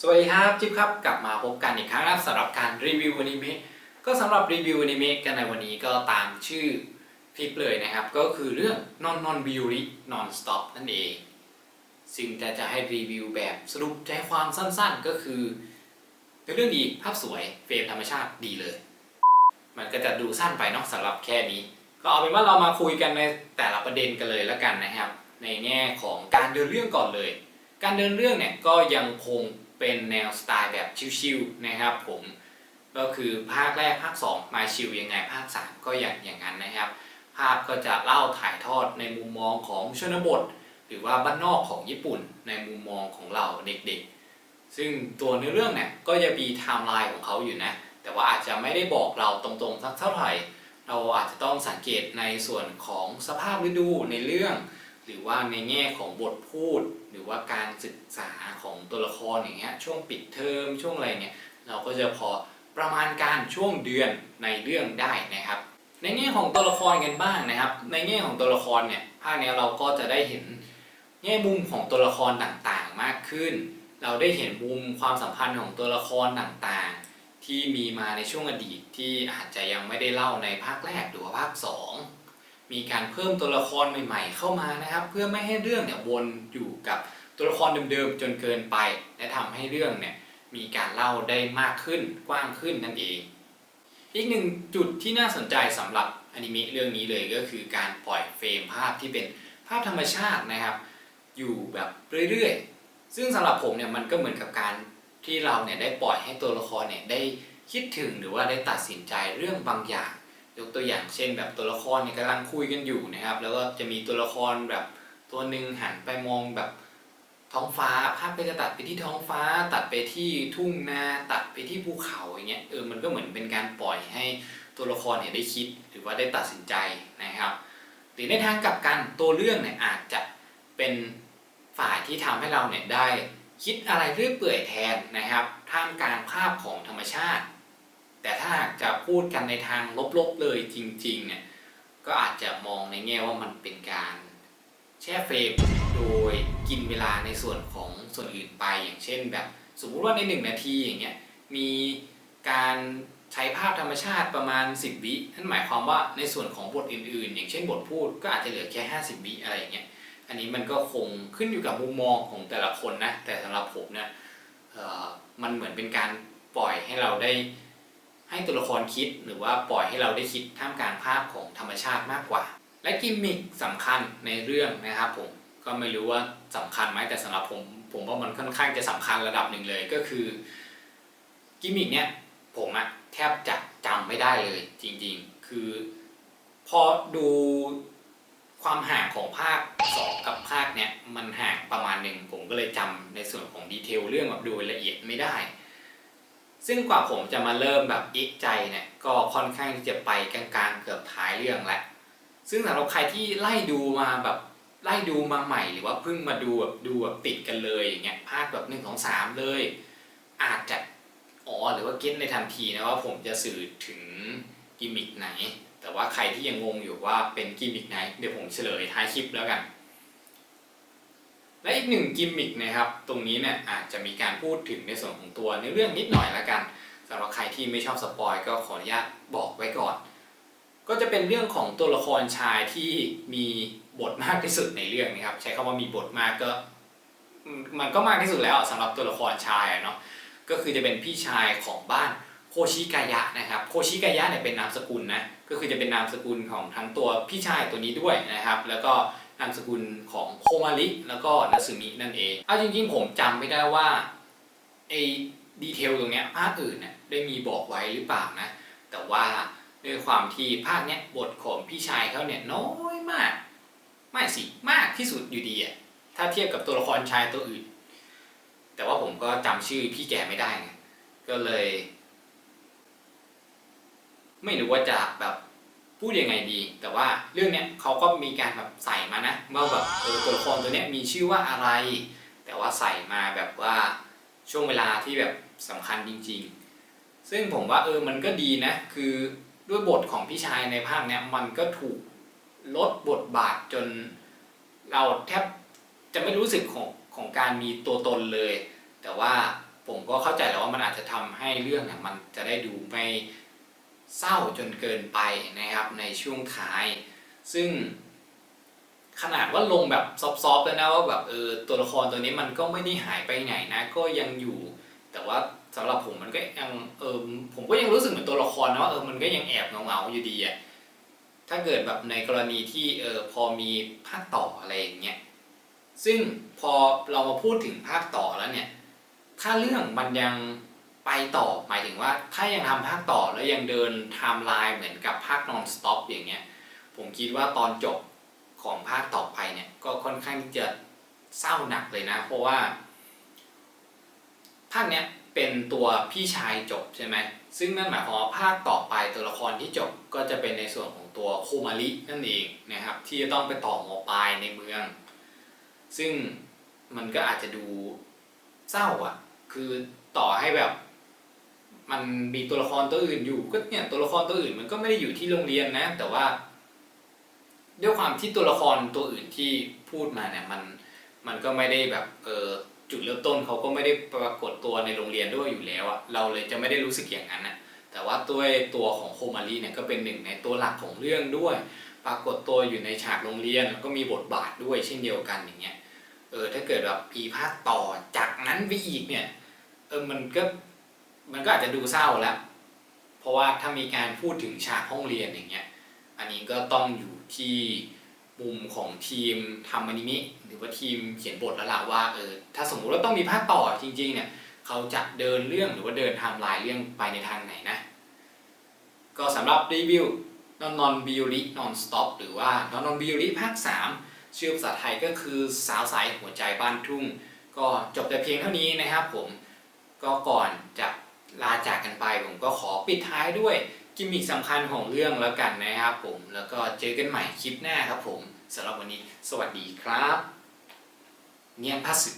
สวัสดีครับจิ๊บครับกลับมาพบกันอีกครั้งนะครับสำหรับการรีวิวอนิเมะก็สำหรับรีวิวอนิเมะกันในวันนี้ก็ตามชื่อคลิปเลยนะครับ ก็คือเรื่อง non non biuri non stop นั่นเองซึ่งจะจะให้รีวิวแบบสรุปใจความสั้นๆ ก็คือเป็นเรื่องดีภาพสวยเฟรมธรรมชาติดีเลย มันก็จะดูสั้นไปเนาะสำหรับแค่นี้ ก็เอาเป็นว่าเรามาคุยกันในแต่ละประเด็นกันเลยแล้วกันนะครับ ในแง่ของการเดินเรื่องก่อนเลย การเดินเรื่องเนี่ยก็ยังคง เป็นแนวสไตล์แบบชิลๆนะครับผมก็คือภาคแรกภาค 2 มาชิลยังไงภาค 3 ก็อย่างอย่างนั้นนะครับ ภาพก็จะเล่าถ่ายทอดในมุมมองของชนบท หรือว่าบ้านนอกของญี่ปุ่น ในมุมมองของเราเด็กๆ ซึ่งตัวเนื้อเรื่องเนี่ยก็จะมีไทม์ไลน์ของเขาอยู่นะ แต่ว่าอาจจะไม่ได้บอกเราตรงๆสักเท่าไหร่ เราอาจจะต้องสังเกตในส่วนของสภาพฤดูในเรื่อง หรือว่าในแง่ของบทพูด หรือว่าการศึกษาของตัวละครอย่างเงี้ยช่วงปิดเทอมช่วงอะไรเนี่ยเราก็จะพอประมาณการช่วงเดือนในเรื่องได้นะครับ ในแง่ของตัวละครกันบ้างนะครับ ในแง่ของตัวละครเนี่ยภาคเนี้ยเราก็จะได้เห็นแง่มุมของตัวละครต่างๆมากขึ้น เราได้เห็นมุมความสัมพันธ์ของตัวละครต่างๆ ที่มีมาในช่วงอดีตที่อาจจะยังไม่ได้เล่าในภาคแรกหรือว่าภาคสอง มีการเพิ่มตัวละครใหม่ ๆ เข้ามานะครับ เพื่อไม่ให้เรื่องเนี่ยวนอยู่กับตัวละครเดิมๆจนเกินไป และทำให้เรื่องเนี่ยมีการเล่าได้มากขึ้นกว้างขึ้นนั่นเอง อีกหนึ่งจุดที่น่าสนใจสำหรับอนิเมะเรื่องนี้เลยก็คือการปล่อยเฟรมภาพที่เป็นภาพธรรมชาตินะครับ อยู่แบบเรื่อยๆ ซึ่งสำหรับผมเนี่ยมันก็เหมือนกับการที่เราเนี่ยได้ปล่อยให้ตัวละครเนี่ยได้คิดถึงหรือว่าได้ตัดสินใจเรื่องบางอย่าง ยกตัวอย่างเช่นแบบตัวละครเนี่ยกำลังคุยกันอยู่นะครับ แล้วก็จะมีตัวละครแบบตัวหนึ่งหันไปมองแบบท้องฟ้าภาพก็จะตัดไปที่ท้องฟ้า ตัดไปที่ทุ่งนาตัดไปที่ภูเขาอย่างเงี้ยเออมันก็เหมือนเป็นการปล่อยให้ตัวละครเนี่ยได้คิดหรือว่าได้ตัดสินใจนะครับหรือในทางกลับกันตัวเรื่องเนี่ยอาจจะเป็นฝ่ายที่ทำให้เราเนี่ยได้คิดอะไรเรื่อยเปื่อยแทนนะครับท่ามกลางภาพของธรรมชาติ พูดกันในทางลบๆเลยจริงๆเนี่ยก็อาจจะมองในแง่ว่ามันเป็นการแช่เฟรมโดยกินเวลาในส่วนของส่วนอื่นไปอย่างเช่น แบบสมมุติว่าในหนึ่งนาทีอย่างเงี้ยมีการใช้ภาพธรรมชาติประมาณ 10 วินั่นหมายความว่าในส่วนของบทอื่นๆ อย่างเช่นบทพูดก็อาจจะเหลือแค่ 50 วิอะไรอย่างเงี้ยอันนี้มันก็คงขึ้นอยู่กับมุมมองของแต่ละคนนะแต่สำหรับผมเนี่ยมันเหมือนเป็นการปล่อยให้เราได้ ให้ตัวละครคิดหรือว่าปล่อยให้เราได้คิดท่ามกลางภาพของธรรมชาติมากกว่า และกิมมิคสำคัญในเรื่องนะครับผมก็ไม่รู้ว่าสำคัญไหมแต่สำหรับผมผมว่ามันค่อนข้างจะสำคัญระดับหนึ่งเลยก็คือกิมมิคเนี้ยผมอะแทบจะจำไม่ได้เลยจริงๆ คือพอดูความห่างของภาค2กับภาคเนี้ยมันห่างประมาณหนึ่งผมก็เลยจำในส่วนของดีเทลเรื่องแบบโดยละเอียดไม่ได้ ซึ่งกว่าผมจะมาเริ่มแบบเอกใจเนี่ยก็ค่อนข้างที่จะไปกลางๆ เกือบท้ายเรื่องแล้วซึ่งสำหรับใครที่ไล่ดูมาแบบไล่ดูมาใหม่หรือว่าเพิ่งมาดูแบบดูแบบติดกันเลยอย่างเงี้ยภาคแบบหนึ่งของสามเลย อาจจะอ๋อหรือว่าเก็ตในทันทีนะว่าผมจะสื่อถึงกิมมิคไหน แต่ว่าใครที่ยังงงอยู่ว่าเป็นกิมมิคไหน เดี๋ยวผมเฉลยท้ายคลิปแล้วกัน และอีกหนึ่งกิมมิคนะครับ ตรงนี้เนี่ยอาจจะมีการพูดถึงในส่วนของตัวในเรื่องนิดหน่อยละกันสำหรับใครที่ไม่ชอบสปอยก็ขออนุญาตบอกไว้ก่อน ก็จะเป็นเรื่องของตัวละครชายที่มีบทมากที่สุดในเรื่องนะครับ ใช้คำว่ามีบทมากก็ มันก็มากที่สุดแล้วสำหรับตัวละครชายเนาะก็คือจะเป็นพี่ชายของบ้านโคชิกายะนะครับโคชิกายะเนี่ยเป็นนามสกุลนะก็คือจะเป็นนามสกุลของทั้งตัวพี่ชายตัวนี้ด้วยนะครับ แล้วก็ นามสกุลของโคมาริแล้วก็นาซึมินั่นเองเอาจริงๆผมจำไม่ได้ว่าไอ้ดีเทลตรงเนี้ยภาคอื่นเนี่ยได้มีบอกไว้หรือเปล่านะ แต่ว่าด้วยความที่ภาคเนี้ยบทของพี่ชายเขาเนี่ยน้อยมาก ไม่สิมากที่สุดอยู่ดีอะถ้าเทียบกับตัวละครชายตัวอื่น แต่ว่าผมก็จำชื่อพี่แกไม่ได้ไงก็เลย ไม่รู้ว่าจะแบบ พูดยังไงดี แต่ว่าเรื่องเนี้ยเขาก็มีการแบบใส่มานะว่าแบบเออตัวละครตัวเนี้ยมีชื่อว่าอะไร แต่ว่าใส่มาแบบว่าช่วงเวลาที่แบบสำคัญจริง ๆ ซึ่งผมว่าเออมันก็ดีนะ คือด้วยบทของพี่ชายในภาคเนี้ยมันก็ถูกลดบทบาทจนเราแทบจะไม่รู้สึกของของการมีตัวตนเลย แต่ว่าผมก็เข้าใจแล้วว่ามันอาจจะทำให้เรื่องเนี่ยมันจะได้ดูไม่ เศร้าจนเกินไปนะครับในช่วงท้าย ซึ่งขนาดว่าลงแบบซอฟๆแล้วนะว่าแบบเออตัวละครตัวนี้มันก็ไม่ได้หายไปไหนนะ ก็ยังอยู่ แต่ว่าสำหรับผมมันก็ยังเออผมก็ยังรู้สึกเหมือนตัวละครนะว่าเออมันก็ยังแอบเงาๆอยู่ดีอะถ้าเกิดแบบในกรณีที่เออพอมีภาคต่ออะไรอย่างเงี้ยซึ่งพอเรามาพูดถึงภาคต่อแล้วเนี่ย ถ้าเรื่องมันยัง ไปต่อหมายถึงว่าถ้ายังทำภาคต่อแล้วยังเดินไทม์ไลน์เหมือนกับภาค non stop อย่างเงี้ยผมคิดว่าตอนจบของภาคต่อไปเนี่ยก็ค่อนข้างที่จะเศร้าหนักเลยนะ เพราะว่า ภาคเนี้ยเป็นตัวพี่ชายจบใช่ไหมซึ่งนั่นหมายความว่าภาคต่อไปตัวละครที่จบก็จะเป็นในส่วนของตัวโคมารินั่นเองนะครับ ที่จะต้องไปต่อหมอปลายในเมือง ซึ่งมันก็อาจจะดูเศร้าอะ คือต่อให้แบบ มันมีตัวละครตัวอื่นอยู่ก็เนี่ยตัวละครตัวอื่นมันก็ไม่ได้อยู่ที่โรงเรียนนะ แต่ว่า ด้วยความที่ตัวละครตัวอื่นที่พูดมาเนี่ยมันมันก็ไม่ได้แบบเออจุดเริ่มต้นเขาก็ไม่ได้ปรากฏตัวในโรงเรียนด้วยอยู่แล้วอะเราเลยจะไม่ได้รู้สึกอย่างนั้นนะแต่ว่าตัวตัวของโคมารีเนี่ยก็เป็นหนึ่งในตัวหลักของเรื่องด้วย ปรากฏตัวอยู่ในฉากโรงเรียนแล้วก็มีบทบาทด้วยเช่นเดียวกันอย่างเงี้ยเออถ้าเกิดแบบปีภาคต่อจากนั้นไปอีกเนี่ยเออมันก็ มันก็อาจจะดูเศร้าแล้ว เพราะว่าถ้ามีการพูดถึงฉากห้องเรียนอย่างเงี้ย อันนี้ก็ต้องอยู่ที่มุมของทีมทำอนิเมะหรือว่าทีมเขียนบทแล้วล่ะว่าเออถ้าสมมุติว่าต้องมีภาคต่อจริงๆเนี่ยเขาจะเดินเรื่องหรือว่าเดินไทม์ไลน์เรื่องไปในทางไหนนะ ก็สำหรับรีวิวนอนนอนบิวรินอนสต็อปหรือว่านอนนอนบิวริภาค 3 ชื่อภาษาไทยก็คือสาวสายหัวใจบ้านทุ่ง ก็จบแต่เพียงเท่านี้นะครับผมก็ก่อนจะ ลาจากกันไปผมก็ขอปิดท้ายด้วยกิมมิคสำคัญของเรื่องแล้วกันนะครับผม แล้วก็เจอกันใหม่คลิปหน้าครับผมสำหรับวันนี้ สวัสดีครับ เนียนพัสึ